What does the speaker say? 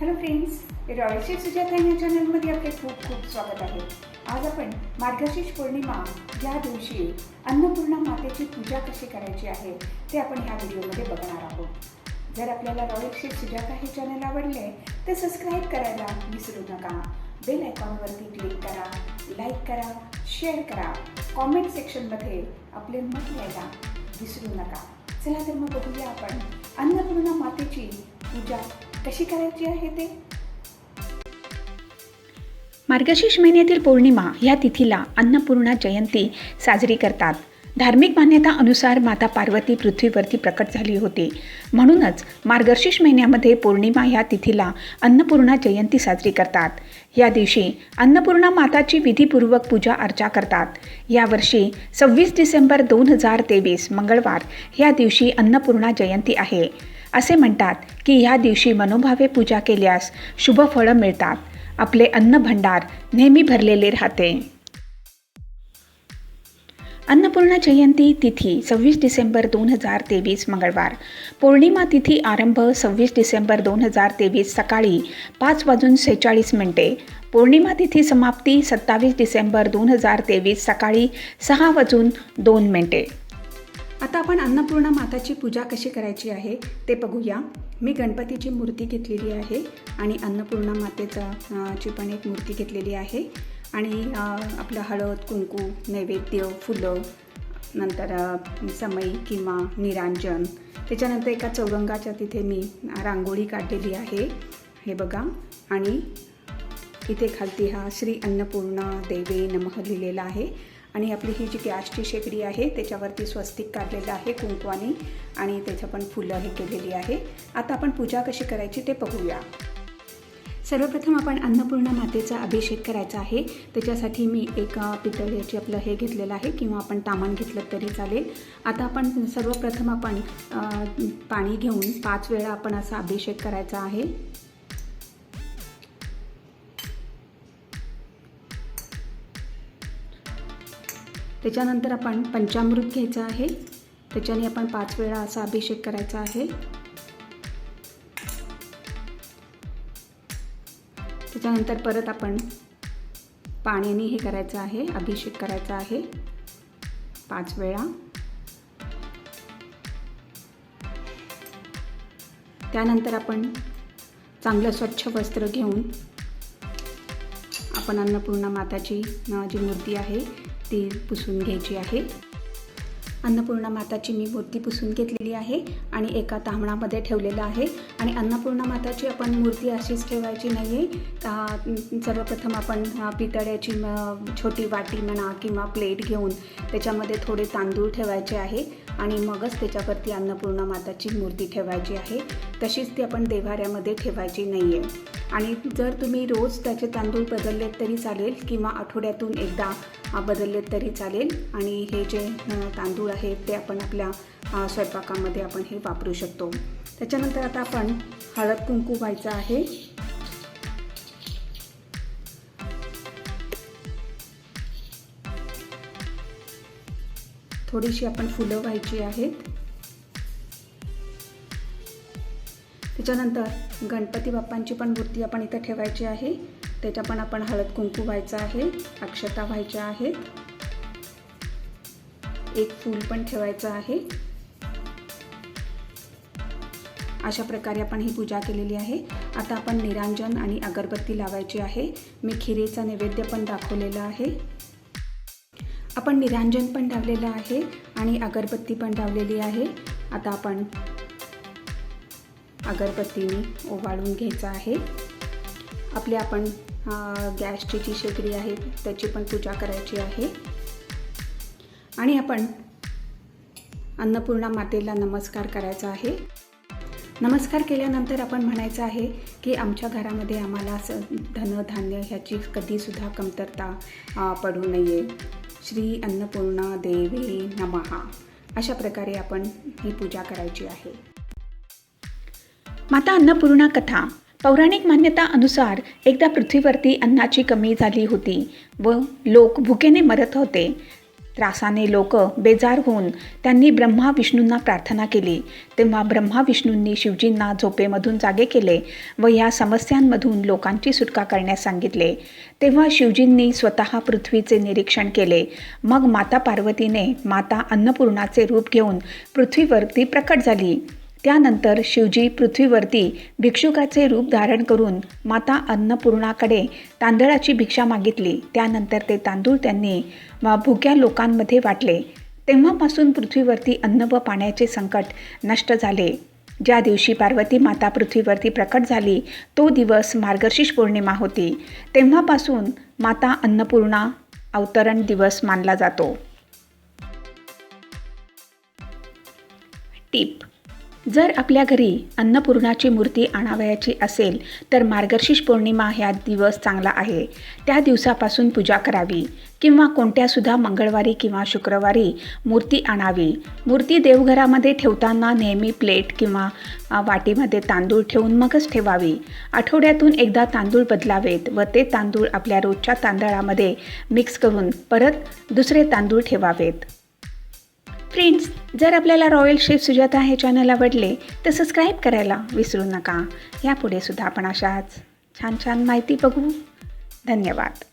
Hello friends रॉयलशी Sujata या चॅनलमध्ये आपले खूप खूप स्वागत आहे. आज आपण मार्गशीर्ष पौर्णिमा या दिवशी अन्नपूर्णा मातेची पूजा कशी करायची आहे ते आपण ह्या व्हिडिओमध्ये बघणार आहोत. जर आपल्याला रॉयलशी सुजाता हे चॅनल आवडले तर सबस्क्राईब करायला विसरू नका. बेल आयकॉनवरती क्लिक करा लाईक करा शेअर करा. कॉमेंट सेक्शनमध्ये आपले मत लिहायला विसरू नका. चला तर मग बघूया आपण अन्नपूर्णा मातेची पूजा कशी करायची आहे ते? मार्गशीर्ष महिन्यातील पौर्णिमा या तिथीला अन्नपूर्णा जयंती साजरी करतात. धार्मिक मान्यता अनुसार माता पार्वती पृथ्वीवरती प्रकट झाली होती. म्हणूनच मार्गशीर्ष महिन्यामध्ये पौर्णिमा या तिथीला अन्नपूर्णा जयंती साजरी करतात. या दिवशी अन्नपूर्णा माताची विधीपूर्वक पूजा अर्चा करतात. यावर्षी सव्वीस डिसेंबर दोन हजार तेवीस मंगळवार या दिवशी अन्नपूर्णा जयंती आहे. असे म्हणतात की ह्या दिवशी मनोभावे पूजा केल्यास शुभ फळं मिळतात. आपले अन्न भंडार नेहमी भरलेले राहते. अन्नपूर्णा जयंती तिथी सव्वीस डिसेंबर दोन हजार तेवीस मंगळवार. पौर्णिमा तिथी आरंभ सव्वीस डिसेंबर दोन हजार तेवीस सकाळी पाच वाजून सेहेचाळीस मिनिटे. पौर्णिमा तिथी समाप्ती सत्तावीस डिसेंबर दोन हजार तेवीस सकाळी सहा वाजून दोन मिनिटे. आता आपण अन्नपूर्णा माताची पूजा कशी करायची आहे ते बघूया. मी गणपतीची मूर्ती घेतलेली आहे आणि अन्नपूर्णा मातेचा ची पण एक मूर्ती घेतलेली आहे. आणि आपलं हळद कुंकू नैवेद्य फुलं नंतर समई किंवा निरांजन. त्याच्यानंतर एका चौरंगाच्या तिथे मी रांगोळी काढलेली आहे. हे बघा. आणि इथे खालती हा श्री अन्नपूर्णा देवे नमः लिहिलेला आहे. आणि आपली ही जी गॅसची शेगडी आहे त्याच्यावरती स्वस्तिक काढलेलं आहे कुंकवानी आणि त्याचं पण फुलं हे केलेली आहे. आता आपण पूजा कशी करायची ते बघूया. सर्वप्रथम आपण अन्नपूर्णा मातेचा अभिषेक करायचा आहे. त्याच्यासाठी मी एक पितळ याची आपलं हे घेतलेलं आहे किंवा आपण तामण घेतलं तरी चालेल. आता आपण सर्वप्रथम आपण पाणी घेऊन पाच वेळा आपण असा अभिषेक करायचा आहे. त्याच्यानंतर आपण पंचामृत घ्यायचं आहे. त्याच्याने आपण पाच वेळा असा अभिषेक करायचा आहे. त्याच्यानंतर परत आपण पाण्याने हे करायचं आहे अभिषेक करायचा आहे. पाच वेळा. त्यानंतर आपण चांगलं स्वच्छ वस्त्र घेऊन आपण अन्नपूर्णा माताची जी मूर्ती आहे ती पुसून घ्यायची आहे. अन्नपूर्णा माताची मी मूर्ती पुसून घेतलेली आहे आणि एका तांबणामध्ये ठेवलेलं आहे. आणि अन्नपूर्णा माताची आपण मूर्ती अशीच ठेवायची नाही आहे सर्वप्रथम आपण पितळ्याची छोटी वाटी म्हणा किंवा प्लेट घेऊन त्याच्यामध्ये थोडे तांदूळ ठेवायचे आहे. आणि मगच त्याच्यावरती अन्नपूर्णा माताची मूर्ती ठेवायची आहे. तशीच ती आपण देवाऱ्यामध्ये ठेवायची नाही आहे आणि जर तुम्ही रोज त्याचे तांदूळ बदललेत तरी चालेल किंवा आठवड्यातून एकदा बदललेत तरी चालेल. आणि हे जे तांदूळ आहेत ते आपण आपल्या स्वयंपाकामध्ये आपण हे वापरू शकतो. त्याच्यानंतर आता आपण हळद कुंकू व्हायचं आहे. थोडीशी आपण फुलं व्हायची आहेत. त्याच्यानंतर गणपती बाप्पांची पण मूर्ती आपण इथं ठेवायची आहे. त्याच्या पण आपण हळद कुंकू व्हायचं आहे. अक्षता व्हायच्या आहेत. एक फूल पण ठेवायचं आहे. अशा प्रकारे आपण ही पूजा केलेली आहे. आता आपण निरांजन आणि अगरबत्ती लावायची आहे. मी खिरेचा नैवेद्य पण दाखवलेला आहे. आपण निरांजन पण लावलेलं आहे आणि अगरबत्ती पण लावलेली आहे. आता आपण अगरबत्तीने ओवाळून घ्यायचं आहे. आपली आपण गॅसची जी शेगडी आहे त्याची पण पूजा करायची आहे. आणि आपण अन्नपूर्णा मातेला नमस्कार करायचा आहे. नमस्कार केल्यानंतर आपण म्हणायचं आहे की आमच्या घरामध्ये आम्हाला असं धनधान्य ह्याची कधीसुद्धा कमतरता पडू नये. श्री अन्नपूर्णा देवी नमहा. अशा प्रकारे आपण ही पूजा करायची आहे. माता अन्नपूर्णा कथा. पौराणिक मान्यता अनुसार एकदा पृथ्वीवरती अन्नाची कमी झाली होती व लोक भुकेने मरत होते. त्रासाने लोक बेजार होऊन त्यांनी ब्रह्मा विष्णूंना प्रार्थना केली. तेव्हा ब्रह्मा विष्णूंनी शिवजींना झोपेमधून जागे केले व या समस्यांमधून लोकांची सुटका करण्यास सांगितले. तेव्हा शिवजींनी स्वतः पृथ्वीचे निरीक्षण केले. मग माता पार्वतीने माता अन्नपूर्णाचे रूप घेऊन पृथ्वीवरती प्रकट झाली. त्यानंतर शिवजी पृथ्वीवरती भिक्षुकाचे रूप धारण करून माता अन्नपूर्णाकडे तांदळाची भिक्षा मागितली. त्यानंतर ते तांदूळ त्यांनी भुक्या लोकांमध्ये वाटले. तेव्हापासून पृथ्वीवरती अन्न व पाण्याचे संकट नष्ट झाले. ज्या दिवशी पार्वती माता पृथ्वीवरती प्रकट झाली तो दिवस मार्गशीर्ष पौर्णिमा होती. तेव्हापासून माता अन्नपूर्णा अवतरण दिवस मानला जातो. टीप जर आपल्या घरी अन्नपूर्णाची मूर्ती आणावयाची असेल तर मार्गशीर्ष पौर्णिमा ह्या दिवस चांगला आहे. त्या दिवसापासून पूजा करावी. किंवा कोणत्यासुद्धा मंगळवारी किंवा शुक्रवारी मूर्ती आणावी. मूर्ती देवघरामध्ये ठेवताना नेहमी प्लेट किंवा वाटीमध्ये तांदूळ ठेवून मगच ठेवावी. आठवड्यातून एकदा तांदूळ बदलावेत व ते तांदूळ आपल्या रोजच्या तांदळामध्ये मिक्स करून परत दुसरे तांदूळ ठेवावेत. फ्रेंड्स जर आपल्याला रॉयल शेफ सुजाता हे चॅनल आवडले तर सबस्क्राईब करायला विसरू नका. यापुढे सुद्धा आपण अशाच छान छान माहिती बघू. धन्यवाद.